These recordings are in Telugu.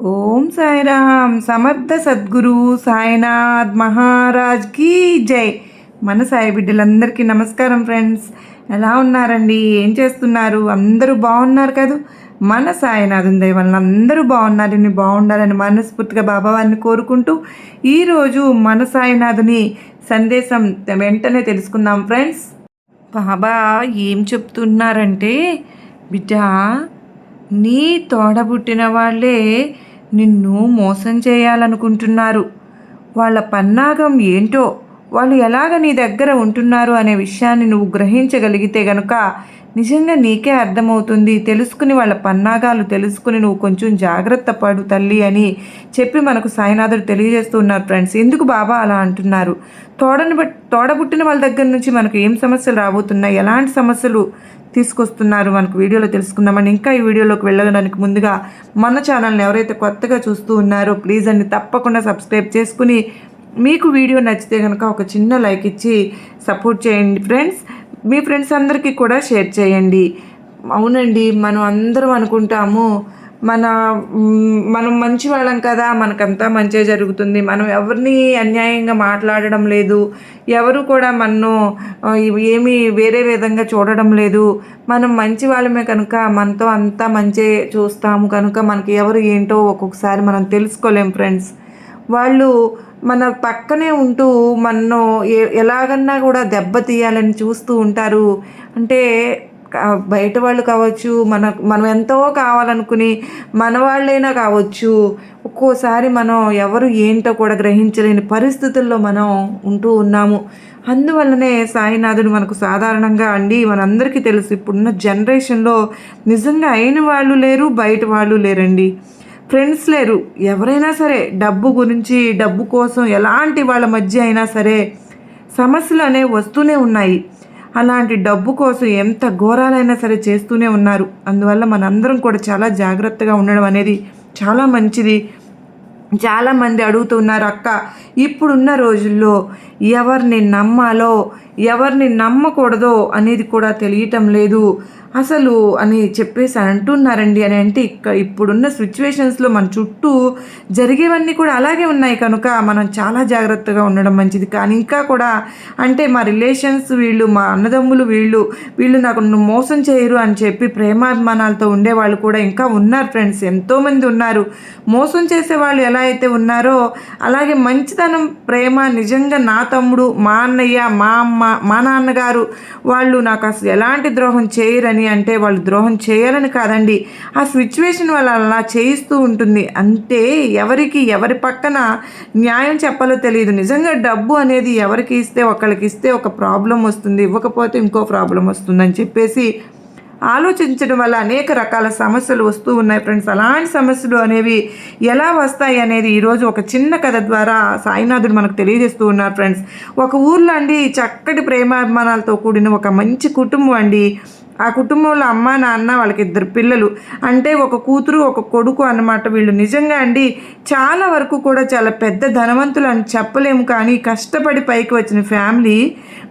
ఓం సాయిరామ్ సమర్థ సద్గురు సాయినాథ్ మహారాజ్ కీ జై. మన సాయి బిడ్డలందరికీ నమస్కారం ఫ్రెండ్స్. ఎలా ఉన్నారండి? ఏం చేస్తున్నారు? అందరూ బాగున్నారు కదా? మన సాయినాథం దయ అందరూ బాగున్నారని బాగుండాలని మనస్ఫూర్తిగా బాబావారిని కోరుకుంటూ ఈరోజు మన సాయినాథుని సందేశం వెంటనే తెలుసుకుందాం ఫ్రెండ్స్. బాబా ఏం చెప్తున్నారంటే బిడ్డ నీ తోడబుట్టిన వాళ్ళే నిన్ను మోసం చేయాలనుకుంటున్నారు. వాళ్ళ పన్నాగం ఏంటో వాళ్ళు ఎలాగ నీ దగ్గర ఉంటున్నారు అనే విషయాన్ని నువ్వు గ్రహించగలిగితే గనుక నిజంగా నీకే అర్థమవుతుంది. తెలుసుకుని వాళ్ళ పన్నాగాలు తెలుసుకుని నువ్వు కొంచెం జాగ్రత్త పడు తల్లి అని చెప్పి మనకు సాయినాథుడు తెలియజేస్తున్నారు ఫ్రెండ్స్. ఎందుకు బాబా అలా అంటున్నారు? తోడని బట్ తోడబుట్టిన వాళ్ళ దగ్గర నుంచి మనకు ఏం సమస్యలు రాబోతున్నాయి? ఎలాంటి సమస్యలు తీసుకొస్తున్నారు? మనకు వీడియోలో తెలుసుకుందామని ఇంకా ఈ వీడియోలోకి వెళ్ళడానికి ముందుగా మన ఛానల్ని ఎవరైతే కొత్తగా చూస్తూ ఉన్నారో ప్లీజ్ అండి తప్పకుండా సబ్స్క్రైబ్ చేసుకుని మీకు వీడియో నచ్చితే కనుక ఒక చిన్న లైక్ ఇచ్చి సపోర్ట్ చేయండి ఫ్రెండ్స్. మీ ఫ్రెండ్స్ అందరికీ కూడా షేర్ చేయండి. అవునండి మనం అందరం అనుకుంటాము మన మనం మంచి వాళ్ళం కదా మనకంతా మంచిగా జరుగుతుంది మనం ఎవరిని అన్యాయంగా మాట్లాడడం లేదు ఎవరు కూడా మనను ఏమీ వేరే విధంగా చూడడం లేదు మనం మంచి వాళ్ళమే కనుక మనతో అంతా మంచి చూస్తాము కనుక మనకి ఎవరు ఏంటో ఒక్కొక్కసారి మనం తెలుసుకోలేం ఫ్రెండ్స్. వాళ్ళు మన పక్కనే ఉంటూ మనను ఏ- ఎలాగన్నా కూడా దెబ్బతీయాలని చూస్తూ ఉంటారు. అంటే బయట వాళ్ళు కావచ్చు మన మనం ఎంతో కావాలనుకుని మన వాళ్ళైనా కావచ్చు ఒక్కోసారి మనం ఎవరు ఏంటో కూడా గ్రహించలేని పరిస్థితుల్లో మనం ఉంటూ ఉన్నాము. అందువల్లనే సాయినాథుడు మనకు సాధారణంగా అండి మనందరికీ తెలుసు ఇప్పుడున్న జనరేషన్లో నిజంగా అయిన వాళ్ళు లేరు బయట వాళ్ళు లేరండి. ఫ్రెండ్స్ లేరు. ఎవరైనా సరే డబ్బు గురించి డబ్బు కోసం ఎలాంటి వాళ్ళ మధ్య అయినా సరే సమస్యలు అనేవి వస్తూనే ఉన్నాయి. అలాంటి డబ్బు కోసం ఎంత ఘోరాలైనా సరే చేస్తూనే ఉన్నారు. అందువల్ల మనందరం కూడా చాలా జాగ్రత్తగా ఉండడం అనేది చాలా మంచిది. చాలామంది అడుగుతున్నారు అక్క ఇప్పుడున్న రోజుల్లో ఎవరిని నమ్మాలో ఎవరిని నమ్మకూడదో అనేది కూడా తెలియటం లేదు. అసలు అని చెప్పేసి అంటున్నారండి అని అంటే ఇక్కడ ఇప్పుడున్న సిచ్యువేషన్స్లో మన చుట్టూ జరిగేవన్నీ కూడా అలాగే ఉన్నాయి కనుక మనం చాలా జాగ్రత్తగా ఉండడం మంచిది. కానీ ఇంకా కూడా అంటే మా రిలేషన్స్ వీళ్ళు మా అన్నదమ్ములు వీళ్ళు వీళ్ళు నాకు నువ్వు మోసం చేయరు అని చెప్పి ప్రేమాభిమానాలతో ఉండేవాళ్ళు కూడా ఇంకా ఉన్నారు ఫ్రెండ్స్ ఎంతోమంది ఉన్నారు. మోసం చేసే వాళ్ళు ఎలా అయితే ఉన్నారో అలాగే మంచితనం ప్రేమ నిజంగా నా తమ్ముడు మా అన్నయ్య మా అమ్మ మా నాన్నగారు వాళ్ళు నాకు అసలు ఎలాంటి ద్రోహం చేయరని అంటే వాళ్ళు ద్రోహం చేయాలని కాదండి. ఆ సిచ్యువేషన్ వల్ల అలా చేయిస్తూ ఉంటుంది. అంటే ఎవరికి ఎవరి పక్కన న్యాయం చెప్పాలో తెలియదు. నిజంగా డబ్బు అనేది ఎవరికి ఇస్తే ఒకళ్ళకి ఇస్తే ఒక ప్రాబ్లం వస్తుంది. ఇవ్వకపోతే ఇంకో ప్రాబ్లం వస్తుందని చెప్పేసి ఆలోచించడం వల్ల అనేక రకాల సమస్యలు వస్తూ ఉన్నాయి ఫ్రెండ్స్. అలాంటి సమస్యలు అనేవి ఎలా వస్తాయి అనేది ఈరోజు ఒక చిన్న కథ ద్వారా సాయినాథుడు మనకు తెలియజేస్తూ ఉన్నారు ఫ్రెండ్స్. ఒక ఊర్లో అండి చక్కటి ప్రేమాభిమానాలతో కూడిన ఒక మంచి కుటుంబం అండి. ఆ కుటుంబంలో అమ్మ నాన్న వాళ్ళకి ఇద్దరు పిల్లలు అంటే ఒక కూతురు ఒక కొడుకు అన్నమాట వీళ్ళు. నిజంగా అండి చాలా వరకు కూడా చాలా పెద్ద ధనవంతులు అని చెప్పలేము కానీ కష్టపడి పైకి వచ్చిన ఫ్యామిలీ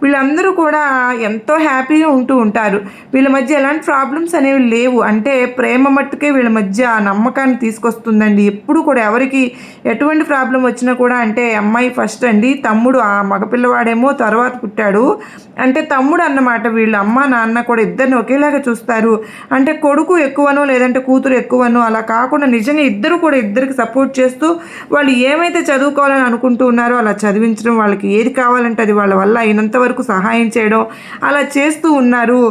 వీళ్ళందరూ కూడా ఎంతో హ్యాపీగా ఉంటూ ఉంటారు. వీళ్ళ మధ్య ఎలాంటి ప్రాబ్లమ్స్ అనేవి లేవు. అంటే ప్రేమ మట్టుకే వీళ్ళ మధ్య ఆ నమ్మకాన్ని తీసుకొస్తుందండి. ఎప్పుడు కూడా ఎవరికి ఎటువంటి ప్రాబ్లం వచ్చినా కూడా అంటే అమ్మాయి ఫస్ట్ అండి తమ్ముడు ఆ మగపిల్లవాడేమో తర్వాత పుట్టాడు. అంటే తమ్ముడు అన్నమాట వీళ్ళు అమ్మ నాన్న కూడా ఇద్దరిని ఒకేలాగా చూస్తారు. అంటే కొడుకు ఎక్కువనో లేదంటే కూతురు ఎక్కువనో అలా కాకుండా నిజంగా ఇద్దరు కూడా ఇద్దరికి సపోర్ట్ చేస్తూ వాళ్ళు ఏమైతే చదువుకోవాలని అనుకుంటూ ఉన్నారో అలా చదివించడం వాళ్ళకి ఏది కావాలంటే అది వాళ్ళ వల్ల అయినంత వరకు సహాయం చేయడం అలా చేస్తూ ఉన్నారు.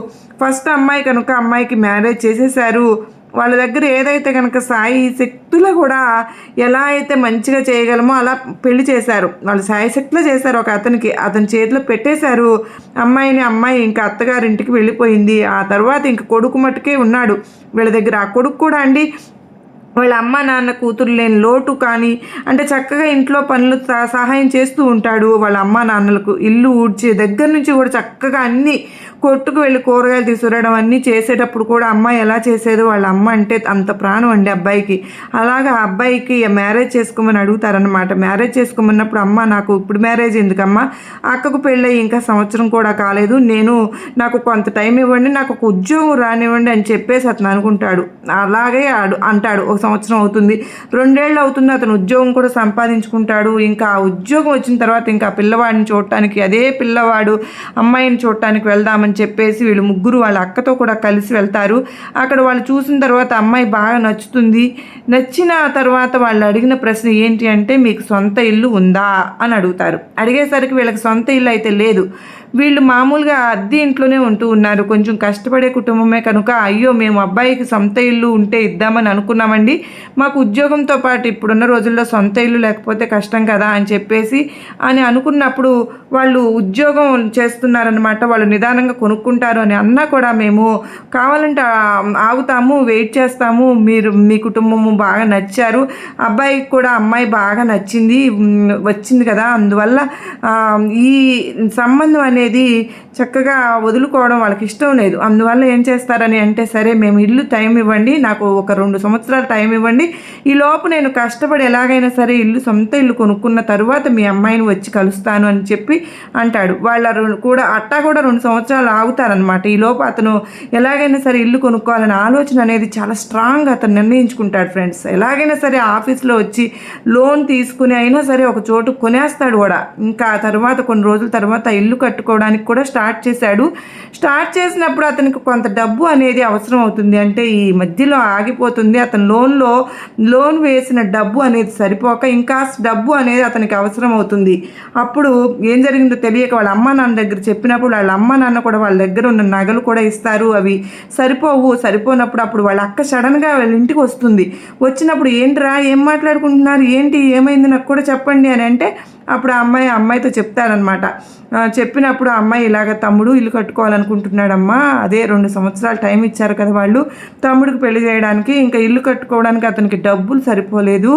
ఫస్ట్ అమ్మాయి కనుక అమ్మాయికి మ్యారేజ్ చేసేసారు వాళ్ళ దగ్గర ఏదైతే కనుక సాయి శక్తులు కూడా ఎలా అయితే మంచిగా చేయగలమో అలా పెళ్ళి చేశారు. వాళ్ళు సాయి శక్తులు చేశారు. ఒక అతనికి అతని చేతిలో పెట్టేశారు. అమ్మాయిని అమ్మాయి ఇంకా అత్తగారింటికి వెళ్ళిపోయింది. ఆ తర్వాత ఇంక కొడుకు మట్టుకే ఉన్నాడు. వీళ్ళ దగ్గర ఆ కొడుకు కూడా అండి. వాళ్ళ అమ్మ నాన్న కూతురు లేని లోటు కానీ అంటే చక్కగా ఇంట్లో పనులు సహాయం చేస్తూ ఉంటాడు వాళ్ళ అమ్మ నాన్నలకు. ఇల్లు ఊడ్చే దగ్గర నుంచి కూడా చక్కగా అన్నీ కొట్టుకు వెళ్ళి కూరగాయలు తీసుకురావడం అన్నీ చేసేటప్పుడు కూడా అమ్మాయి ఎలా చేసేదో? వాళ్ళ అమ్మ అంటే అంత ప్రాణం అండి అబ్బాయికి. అలాగా ఆ అబ్బాయికి మ్యారేజ్ చేసుకోమని అడుగుతారనమాట మ్యారేజ్ చేసుకోమన్నప్పుడు అమ్మ నాకు ఇప్పుడు మ్యారేజ్ ఎందుకమ్మా? అక్కకు పెళ్ళయి ఇంకా సంవత్సరం కూడా కాలేదు. నేను నాకు కొంత టైం ఇవ్వండి నాకు ఒక ఉద్యోగం రానివ్వండి అని చెప్పేసి అతను అనుకుంటాడు. అలాగే ఆడు అంటాడు. ఒక సంవత్సరం అవుతుంది. రెండేళ్ళు అవుతుంది అతను ఉద్యోగం కూడా సంపాదించుకుంటాడు. ఇంకా ఆ ఉద్యోగం వచ్చిన తర్వాత ఇంకా పిల్లవాడిని చూడటానికి అదే పిల్లవాడు అమ్మాయిని చూడటానికి వెళ్దామని చెప్పేసి వీళ్ళు ముగ్గురు వాళ్ళ అక్కతో కూడా కలిసి వెళ్తారు. అక్కడ వాళ్ళు చూసిన తర్వాత అమ్మాయి బాగా నచ్చుతుంది. నచ్చిన తర్వాత వాళ్ళు అడిగిన ప్రశ్న ఏంటి అంటే మీకు సొంత ఇల్లు ఉందా? అని అడుగుతారు. అడిగేసరికి వీళ్ళకి సొంత ఇల్లు అయితే లేదు. వీళ్ళు మామూలుగా అద్దె ఇంట్లోనే ఉంటూ ఉన్నారు. కొంచెం కష్టపడే కుటుంబమే కనుక అయ్యో మేము అబ్బాయికి సొంత ఇల్లు ఉంటే ఇద్దామని అనుకున్నామండి. మాకు ఉద్యోగంతో పాటు ఇప్పుడున్న రోజుల్లో సొంత ఇల్లు లేకపోతే కష్టం కదా అని చెప్పేసి అని అనుకున్నప్పుడు వాళ్ళు ఉద్యోగం చేస్తున్నారనమాట వాళ్ళు నిదానంగా కొనుక్కుంటారు అని అన్నా కూడా మేము కావాలంటే ఆగుతాము వెయిట్ చేస్తాము. మీరు మీ కుటుంబము బాగా నచ్చారు. అబ్బాయికి కూడా అమ్మాయి బాగా నచ్చింది వచ్చింది కదా. అందువల్ల ఈ సంబంధం అనేది అనేది చక్కగా వదులుకోవడం వాళ్ళకి ఇష్టం లేదు. అందువల్ల ఏం చేస్తారని అంటే సరే మేము ఇల్లు టైం ఇవ్వండి నాకు ఒక రెండు సంవత్సరాలు టైం ఇవ్వండి. ఈ లోపు నేను కష్టపడి ఎలాగైనా సరే ఇల్లు సొంత ఇల్లు కొనుక్కున్న తర్వాత మీ అమ్మాయిని వచ్చి కలుస్తాను అని చెప్పి అంటాడు. వాళ్ళ కూడా అట్టా కూడా రెండు సంవత్సరాలు ఆగుతారనమాట ఈ లోపు అతను ఎలాగైనా సరే ఇల్లు కొనుక్కోవాలనే ఆలోచన అనేది చాలా స్ట్రాంగ్ అతను నిర్ణయించుకుంటాడు ఫ్రెండ్స్. ఎలాగైనా సరే ఆఫీస్లో వచ్చి లోన్ తీసుకుని అయినా సరే ఒక చోటు కొనేస్తాడు కూడా. ఇంకా తర్వాత కొన్ని రోజుల తర్వాత ఇల్లు పెట్టుకోవడానికి కూడా స్టార్ట్ చేశాడు. స్టార్ట్ చేసినప్పుడు అతనికి కొంత డబ్బు అనేది అవసరం అవుతుంది. అంటే ఈ మధ్యలో ఆగిపోతుంది. అతను లోన్లో లోన్ వేసిన డబ్బు అనేది సరిపోక ఇంకా డబ్బు అనేది అతనికి అవసరం అవుతుంది. అప్పుడు ఏం జరిగిందో తెలియక వాళ్ళ అమ్మ నాన్న దగ్గర చెప్పినప్పుడు వాళ్ళ అమ్మ నాన్న కూడా వాళ్ళ దగ్గర ఉన్న నగలు కూడా ఇస్తారు. అవి సరిపోవు. సరిపోనప్పుడు అప్పుడు వాళ్ళ అక్క సడన్గా వాళ్ళ ఇంటికి వస్తుంది. వచ్చినప్పుడు ఏంట్రా? ఏం మాట్లాడుకుంటున్నారు? ఏంటి? ఏమైంది? నాకు కూడా చెప్పండి అని అంటే అప్పుడు ఆ అమ్మాయి ఆ అమ్మాయితో చెప్తారనమాట చెప్పినప్పుడు ఆ అమ్మాయి ఇలాగ తమ్ముడు ఇల్లు కట్టుకోవాలనుకుంటున్నాడమ్మా అదే రెండు సంవత్సరాలు టైం ఇచ్చారు కదా వాళ్ళు తమ్ముడికి పెళ్ళి చేయడానికి ఇంకా ఇల్లు కట్టుకోవడానికి అతనికి డబ్బులు సరిపోలేదు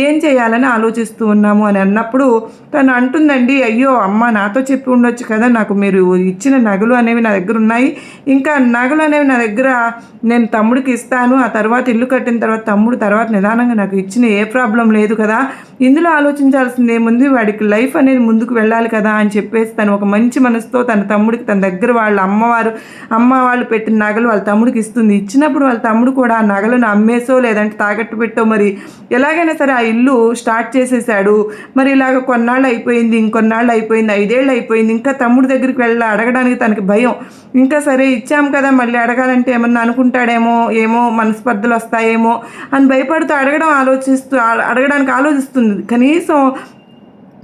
ఏం చేయాలని ఆలోచిస్తూ ఉన్నాము అని అన్నప్పుడు తను అంటుందండి అయ్యో అమ్మ నాతో చెప్పి ఉండొచ్చు కదా నాకు మీరు ఇచ్చిన నగలు అనేవి నా దగ్గర ఉన్నాయి ఇంకా నగలు అనేవి నా దగ్గర నేను తమ్ముడికి ఇస్తాను ఆ తర్వాత ఇల్లు కట్టిన తర్వాత తమ్ముడు తర్వాత నిదానంగా నాకు ఇచ్చిన ఏ ప్రాబ్లం లేదు కదా ఇందులో ఆలోచించాల్సింది ఏముంది వాడికి లైఫ్ అనేది ముందుకు వెళ్ళాలి కదా అని చెప్పేసి తను ఒక మంచి మనసుతో తన తమ్ముడికి తన దగ్గర వాళ్ళ అమ్మవారు అమ్మ వాళ్ళు పెట్టిన నగలు వాళ్ళ తమ్ముడికి ఇస్తుంది. ఇచ్చినప్పుడు వాళ్ళ తమ్ముడు కూడా ఆ నగలను అమ్మేసో లేదంటే తాకట్టు పెట్టో మరి ఎలాగైనా సరే ఆ ఇల్లు స్టార్ట్ చేసేసాడు మరి ఇలాగ కొన్నాళ్ళు అయిపోయింది ఇంకొన్నాళ్ళు అయిపోయింది ఐదేళ్ళు అయిపోయింది. ఇంకా తమ్ముడి దగ్గరికి వెళ్ళ అడగడానికి తనకి భయం. ఇంకా సరే ఇచ్చాం కదా మళ్ళీ అడగాలంటే ఏమన్నా అనుకుంటాడేమో ఏమో మనస్పర్ధలు వస్తాయేమో అని భయపడుతూ అడగడం ఆలోచిస్తూ అడగడానికి ఆలోచిస్తుంది. కనీసం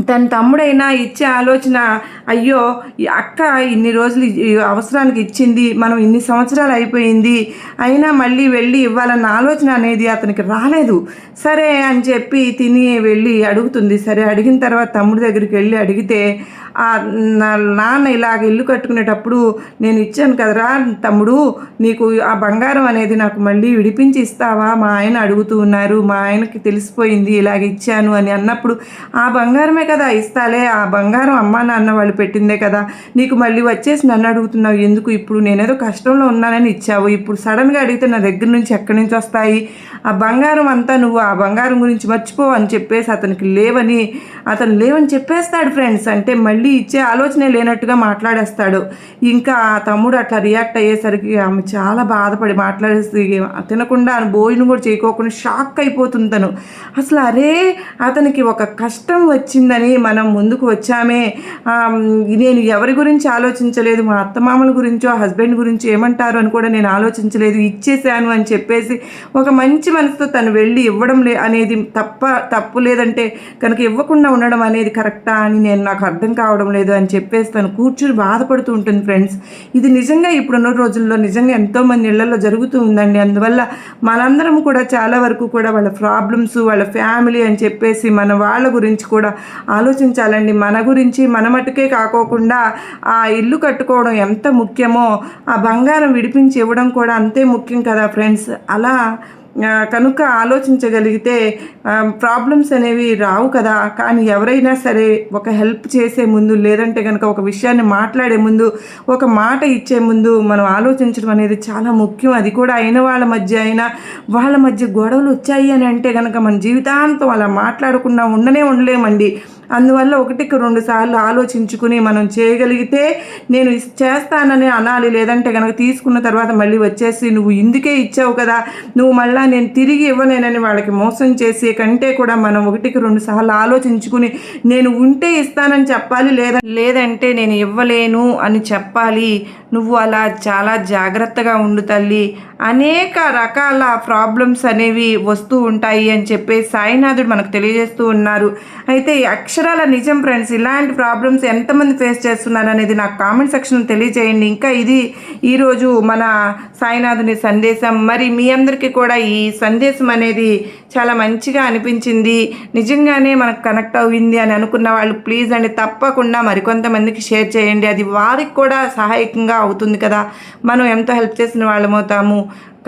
తన తమ్ముడైనా ఇచ్చే ఆలోచన అయ్యో ఈ అక్క ఇన్ని రోజులు అవసరానికి ఇచ్చింది మనం ఇన్ని సంవత్సరాలు అయిపోయింది అయినా మళ్ళీ వెళ్ళి ఇవ్వాలన్న ఆలోచన అనేది అతనికి రాలేదు. సరే అని చెప్పి తిని వెళ్ళి అడుగుతుంది. సరే అడిగిన తర్వాత తమ్ముడి దగ్గరికి వెళ్ళి అడిగితే నాన్న ఇలాగ ఇల్లు కట్టుకునేటప్పుడు నేను ఇచ్చాను కదరా తమ్ముడు నీకు ఆ బంగారం అనేది నాకు మళ్ళీ విడిపించి ఇస్తావా? మా ఆయన అడుగుతూ ఉన్నారు మా ఆయనకి తెలిసిపోయింది ఇలాగ ఇచ్చాను అని అన్నప్పుడు ఆ బంగారమే కదా ఇస్తాలే ఆ బంగారం అమ్మా నాన్న వాళ్ళు పెట్టిందే కదా నీకు మళ్ళీ వచ్చేసి నన్ను అడుగుతున్నావు ఎందుకు ఇప్పుడు నేనేదో కష్టంలో ఉన్నానని ఇచ్చావు ఇప్పుడు సడన్గా అడిగితే నా దగ్గర నుంచి ఎక్కడి నుంచి వస్తాయి? ఆ బంగారం అంతా నువ్వు ఆ బంగారం గురించి మర్చిపోవని చెప్పేసి అతనికి లేవని అతను లేవని చెప్పేస్తాడు ఫ్రెండ్స్ అంటే మళ్ళీ ఇచ్చే ఆలోచనే లేనట్టుగా మాట్లాడేస్తాడు. ఇంకా ఆ తమ్ముడు అట్లా రియాక్ట్ అయ్యేసరికి ఆమె చాలా బాధపడి మాట్లాడేసి తినకుండా భోజనం కూడా చేయకోకుండా షాక్ అయిపోతుంది తను. అసలు అరే అతనికి ఒక కష్టం వచ్చిందని మనం ముందుకు వచ్చామే. నేను ఎవరి గురించి ఆలోచించలేదు? మా అత్తమామల గురించో హస్బెండ్ గురించి ఏమంటారు అని కూడా నేను ఆలోచించలేదు. ఇచ్చేసాను అని చెప్పేసి ఒక మంచి మనసుతో తను వెళ్ళి ఇవ్వడం లే అనేది తప్ప తప్పు లేదంటే కనుక ఇవ్వకుండా ఉండడం అనేది కరెక్టా అని నేను నాకు అర్థం కావడం లేదు అని చెప్పేసి తను కూర్చుని బాధపడుతూ ఉంటుంది ఫ్రెండ్స్. ఇది నిజంగా ఇప్పుడున్న రోజుల్లో నిజంగా ఎంతోమంది ఇళ్ళలో జరుగుతూ ఉందండి. అందువల్ల మనందరం కూడా చాలా వరకు కూడా వాళ్ళ ప్రాబ్లమ్స్ వాళ్ళ ఫ్యామిలీ అని చెప్పేసి మన వాళ్ళ గురించి కూడా ఆలోచించాలండి. మన గురించి మన మటుకే కాకోకుండా ఆ ఇల్లు కట్టుకోవడం ఎంత ముఖ్యమో ఆ బంగారం విడిపించి ఇవ్వడం కూడా అంతే ముఖ్యం కదా ఫ్రెండ్స్. అలా కనుక ఆలోచించగలిగితే ప్రాబ్లమ్స్ అనేవి రావు కదా. కానీ ఎవరైనా సరే ఒక హెల్ప్ చేసే ముందు లేదంటే కనుక ఒక విషయాన్ని మాట్లాడే ముందు ఒక మాట ఇచ్చే ముందు మనం ఆలోచించడం అనేది చాలా ముఖ్యం. అది కూడా అయిన వాళ్ళ మధ్య అయినా వాళ్ళ మధ్య గొడవలు వచ్చాయి అని అంటే కనుక మన జీవితాంతం అలా మాట్లాడకుండా ఉండనే ఉండలేమండి. అందువల్ల ఒకటికి రెండు సార్లు ఆలోచించుకుని మనం చేయగలిగితే నేను చేస్తానని అనాలి లేదంటే కనుక తీసుకున్న తర్వాత మళ్ళీ వచ్చేసి నువ్వు ఇందుకే ఇచ్చావు కదా నువ్వు మళ్ళీ నేను తిరిగి ఇవ్వలేనని వాళ్ళకి మోసం చేసే కంటే కూడా మనం ఒకటికి రెండు సార్లు ఆలోచించుకుని నేను ఉంటే ఇస్తానని చెప్పాలి లేదా లేదంటే నేను ఇవ్వలేను అని చెప్పాలి నువ్వు అలా చాలా జాగ్రత్తగా ఉండు తల్లి. అనేక రకాల ప్రాబ్లమ్స్ అనేవి వస్తూ ఉంటాయి అని చెప్పి సాయినాథుడు మనకు తెలియజేస్తూ ఉన్నారు. అయితే అక్ష అక్షరాల నిజం ఫ్రెండ్స్ ఇలాంటి ప్రాబ్లమ్స్ ఎంతమంది ఫేస్ చేస్తున్నారు అనేది నాకు కామెంట్ సెక్షన్ తెలియజేయండి. ఇంకా ఇది ఈరోజు మన సాయినాథుని సందేశం. మరి మీ అందరికీ కూడా ఈ సందేశం అనేది చాలా మంచిగా అనిపించింది. నిజంగానే మనకు కనెక్ట్ అయింది అని అనుకున్న వాళ్ళు ప్లీజ్ అండి తప్పకుండా మరికొంతమందికి షేర్ చేయండి. అది వారికి కూడా సహాయకంగా అవుతుంది కదా. మనం ఎంతో హెల్ప్ చేసిన వాళ్ళమవుతాము?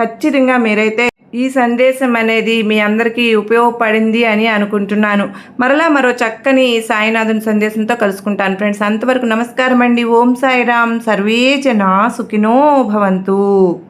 ఖచ్చితంగా మీరైతే ఈ సందేశం అనేది మీ అందరికీ ఉపయోగపడింది అని అనుకుంటున్నాను. మరలా మరో చక్కని సాయినాథుని సందేశంతో కలుసుకుంటాను. ఫ్రెండ్స్ అంతవరకు నమస్కారం అండి ఓం సాయిరామ్. సర్వే జనా సుఖినో భవంతు.